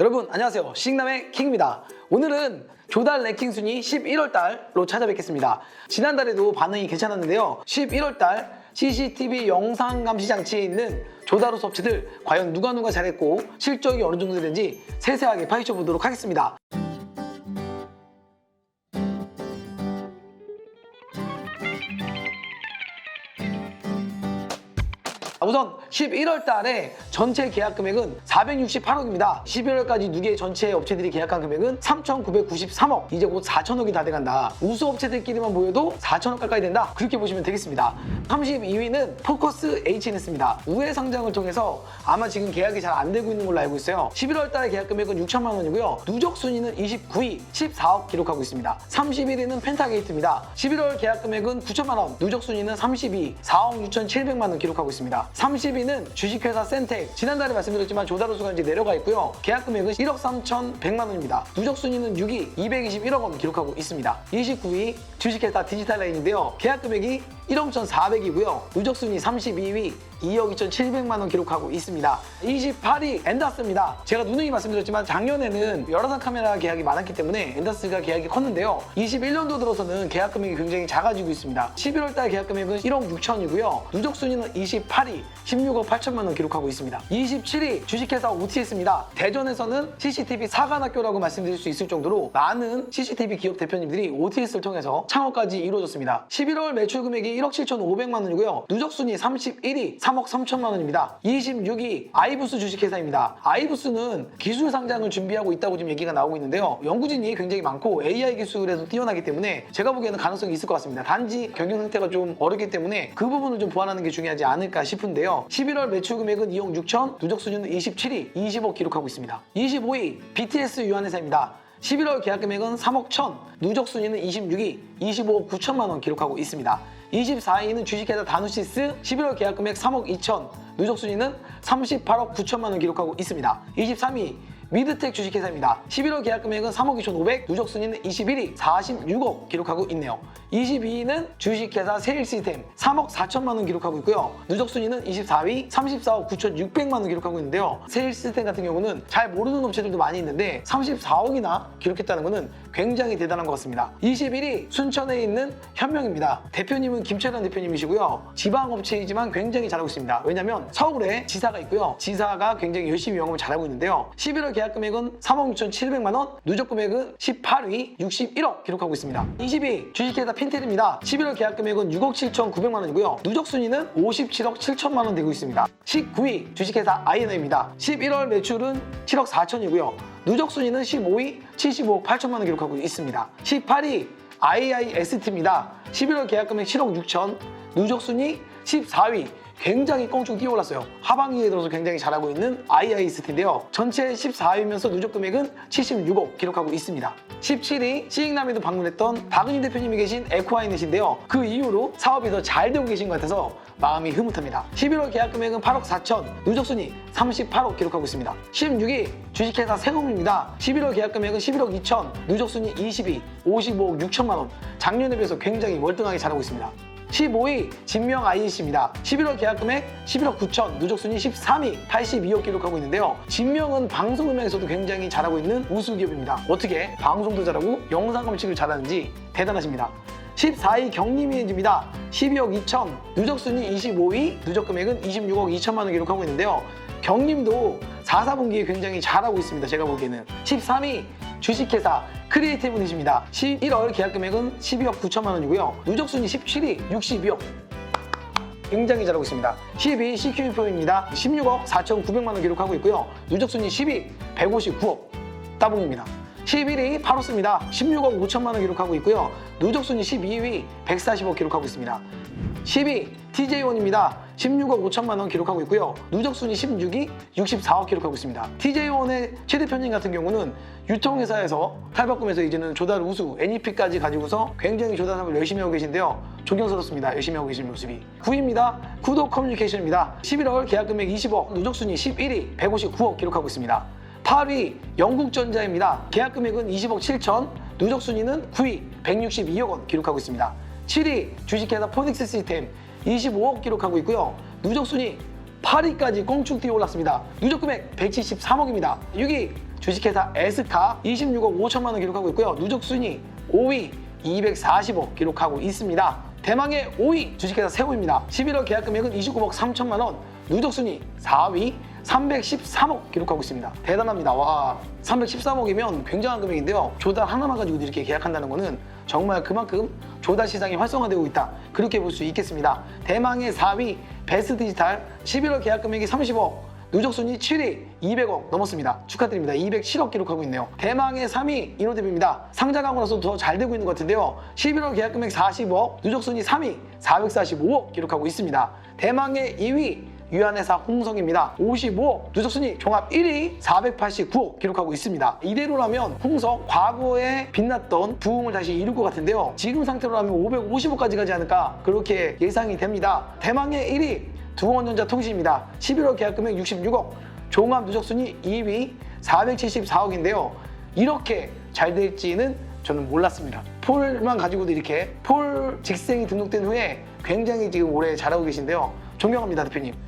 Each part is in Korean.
여러분 안녕하세요. 싱남의 킹입니다. 오늘은 조달 랭킹 순위 11월달로 찾아뵙겠습니다. 지난달에도 반응이 괜찮았는데요. 11월달 CCTV 영상 감시 장치에 있는 조다루 업체들 과연 누가 누가 잘했고 실적이 어느 정도 되는지 세세하게 파헤쳐 보도록 하겠습니다 우선 11월 달에 전체 계약 금액은 468억입니다. 11월까지 누계 전체 업체들이 계약한 금액은 3,993억. 이제 곧 4천억이 다 돼간다. 우수 업체들끼리만 모여도 4천억 가까이 된다. 그렇게 보시면 되겠습니다. 32위는 포커스 HNS입니다. 우회 상장을 통해서 아마 지금 계약이 잘 안 되고 있는 걸로 알고 있어요. 11월 달 계약 금액은 6천만 원이고요. 누적 순위는 29위, 14억 기록하고 있습니다. 31위는 펜타게이트입니다. 11월 계약 금액은 9천만 원, 누적 순위는 32, 4억 6천7백만 원 기록하고 있습니다. 30위는 주식회사 센텍. 지난달에 말씀드렸지만 조다로수가 이제 내려가 있고요. 계약 금액은 1억 3천 100만 원입니다. 누적 순위는 6위, 221억 원 기록하고 있습니다. 29위 주식회사 디지털라인인데요. 계약 금액이 1억 1,400이고요. 누적 순위 32위, 2억 2,700만 원 기록하고 있습니다. 28위 엔다스입니다. 제가 누누이 말씀드렸지만 작년에는 여러 상 카메라 계약이 많았기 때문에 엔다스가 계약이 컸는데요. 21년도 들어서는 계약 금액이 굉장히 작아지고 있습니다. 11월 달 계약 금액은 1억 6천이고요. 누적 순위는 28위, 16억 8천만 원 기록하고 있습니다. 27위 주식회사 OTS입니다. 대전에서는 CCTV 사관학교라고 말씀드릴 수 있을 정도로 많은 CCTV 기업 대표님들이 OTS를 통해서 창업까지 이루어졌습니다. 11월 매출 금액이 1억 7천5백만 원이고요. 누적 순위 31위, 3억 3천만 원입니다. 26위 아이부스 주식회사입니다. 아이부스는 기술 상장을 준비하고 있다고 지금 얘기가 나오고 있는데요. 연구진이 굉장히 많고 AI 기술에도 뛰어나기 때문에 제가 보기에는 가능성이 있을 것 같습니다. 단지 경영 상태가 좀 어렵기 때문에 그 부분을 좀 보완하는 게 중요하지 않을까 싶은데요. 11월 매출 금액은 2억 6천, 누적 순위는 27위, 20억 기록하고 있습니다. 25위 BTS 유한회사입니다. 11월 계약 금액은 3억 1천, 누적 순위는 26위, 25억 9천만 원 기록하고 있습니다. 24위는 주식회사 다누시스 11월 계약 금액 3억 2천, 누적 순위는 38억 9천만 원 기록하고 있습니다. 23위 미드텍 주식회사입니다. 11월 계약 금액은 3억 2천5백, 누적 순위는 21위, 46억 기록하고 있네요. 22위는 주식회사 세일시스템 3억 4천만 원 기록하고 있고요. 누적 순위는 24위, 34억 9천6백만 원 기록하고 있는데요. 세일시스템 같은 경우는 잘 모르는 업체들도 많이 있는데 34억이나 기록했다는 것은 굉장히 대단한 것 같습니다. 21위 순천에 있는 현명입니다. 대표님은 김철현 대표님이시고요. 지방업체이지만 굉장히 잘하고 있습니다. 왜냐하면 서울에 지사가 있고요. 지사가 굉장히 열심히 영업을 잘하고 있는데요. 11월 계약 금액은 3억 6천7백만 원, 누적 금액은 18위 61억 기록하고 있습니다. 20위 주식회사 핀텔입니다. 11월 계약 금액은 6억 7천9백만 원이고요. 누적 순위는 57억 7천만 원 되고 있습니다. 19위 주식회사 아이너입니다. 11월 매출은 7억 4천이고요. 누적 순위는 15위 75억 8천만 원 기록하고 있습니다. 18위 IIST입니다. 11월 계약 금액 7억 6천, 누적 순위 14위. 굉장히 껑충 뛰어올랐어요. 하반기에 들어서 굉장히 잘하고 있는 IIST인데요. 전체 14위면서 누적 금액은 76억 기록하고 있습니다. 17위 시익남에도 방문했던 박은희 대표님이 계신 에코아이넷인데요. 그 이후로 사업이 더 잘 되고 계신 것 같아서 마음이 흐뭇합니다. 11월 계약 금액은 8억 4천, 누적 순위 38억 기록하고 있습니다. 16위 주식회사 세공입니다. 11월 계약 금액은 11억 2천, 누적 순위 20위 55억 6천만 원. 작년에 비해서 굉장히 월등하게 잘하고 있습니다. 15위 진명 IEC입니다. 11월 계약 금액 11억 9천, 누적 순위 13위 82억 기록하고 있는데요. 진명은 방송 음향에서도 굉장히 잘하고 있는 우수 기업입니다. 어떻게 방송도 잘하고 영상 감식을 잘하는지 대단하십니다. 14위 경림이엔즈입니다. 12억 2천, 누적 순위 25위, 누적 금액은 26억 2천만 원 기록하고 있는데요. 경림도 4, 4분기에 굉장히 잘하고 있습니다. 제가 보기에는. 13위 주식회사 크리에이티브 닛입니다. 11월 계약 금액은 12억 9천만 원이고요. 누적 순위 17위 62억. 굉장히 잘하고 있습니다. 12위 CQ인포입니다. 16억 4,900만 원 기록하고 있고요. 누적 순위 10위 159억. 따봉입니다. 11위 파로스입니다. 16억 5천만 원 기록하고 있고요. 누적 순위 12위 140억 기록하고 있습니다. 10위 TJ1입니다. 16억 5천만 원 기록하고 있고요. 누적 순위 16위 64억 기록하고 있습니다. TJ1의 최 대표님 같은 경우는 유통회사에서 탈바꿈해서 이제는 조달 우수 NEP까지 가지고서 굉장히 조달 사업을 열심히 하고 계신데요. 존경스럽습니다. 열심히 하고 계신 모습이. 9위입니다. 구독 커뮤니케이션입니다. 11월 계약 금액 20억, 누적 순위 11위 159억 기록하고 있습니다. 8위 영국전자입니다. 계약 금액은 20억 7천, 누적 순위는 9위 162억 원 기록하고 있습니다. 7위 주식회사 포닉스 시스템 25억 기록하고 있고요. 누적 순위 8위까지 꽁충 뛰어 올랐습니다. 누적 금액 173억입니다. 6위 주식회사 에스카 26억 5천만 원 기록하고 있고요. 누적 순위 5위 240억 기록하고 있습니다. 대망의 5위 주식회사 세우입니다. 11월 계약 금액은 29억 3천만 원, 누적 순위 4위 313억 기록하고 있습니다. 대단합니다. 와, 313억이면 굉장한 금액인데요. 조달 하나만 가지고 이렇게 계약한다는 거는 정말 그만큼 조달 시장이 활성화되고 있다. 그렇게 볼 수 있겠습니다. 대망의 4위 베스트 디지털 11월 계약 금액이 30억, 누적 순위 7위 200억 넘었습니다. 축하드립니다. 207억 기록하고 있네요. 대망의 3위 인호대비입니다. 상장 하고 나서 더 잘 되고 있는 것 같은데요. 11월 계약 금액 40억, 누적 순위 3위 445억 기록하고 있습니다. 대망의 2위 유한회사 홍성입니다. 55억, 누적 순위 종합 1위 489억 기록하고 있습니다. 이대로라면 홍성 과거에 빛났던 부흥을 다시 이룰 것 같은데요. 지금 상태로라면 550억까지 가지 않을까 그렇게 예상이 됩니다. 대망의 1위 두원전자 통신입니다. 11월 계약 금액 66억, 종합 누적 순위 2위 474억인데요. 이렇게 잘 될지는 저는 몰랐습니다. 폴만 가지고도 이렇게 폴 직생이 등록된 후에 굉장히 지금 올해 잘하고 계신데요. 존경합니다, 대표님.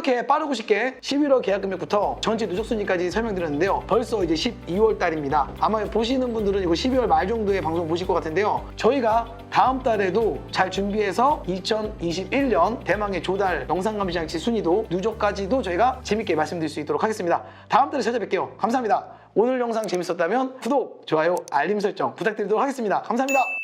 이렇게 빠르고 쉽게 11월 계약 금액부터 전체 누적 순위까지 설명드렸는데요. 벌써 이제 12월 달입니다. 아마 보시는 분들은 이거 12월 말 정도에 방송 보실 것 같은데요. 저희가 다음 달에도 잘 준비해서 2021년 대망의 조달 영상 감시 장치 순위도 누적까지도 저희가 재밌게 말씀드릴 수 있도록 하겠습니다. 다음 달에 찾아뵐게요. 감사합니다. 오늘 영상 재밌었다면 구독, 좋아요, 알림 설정 부탁드리도록 하겠습니다. 감사합니다.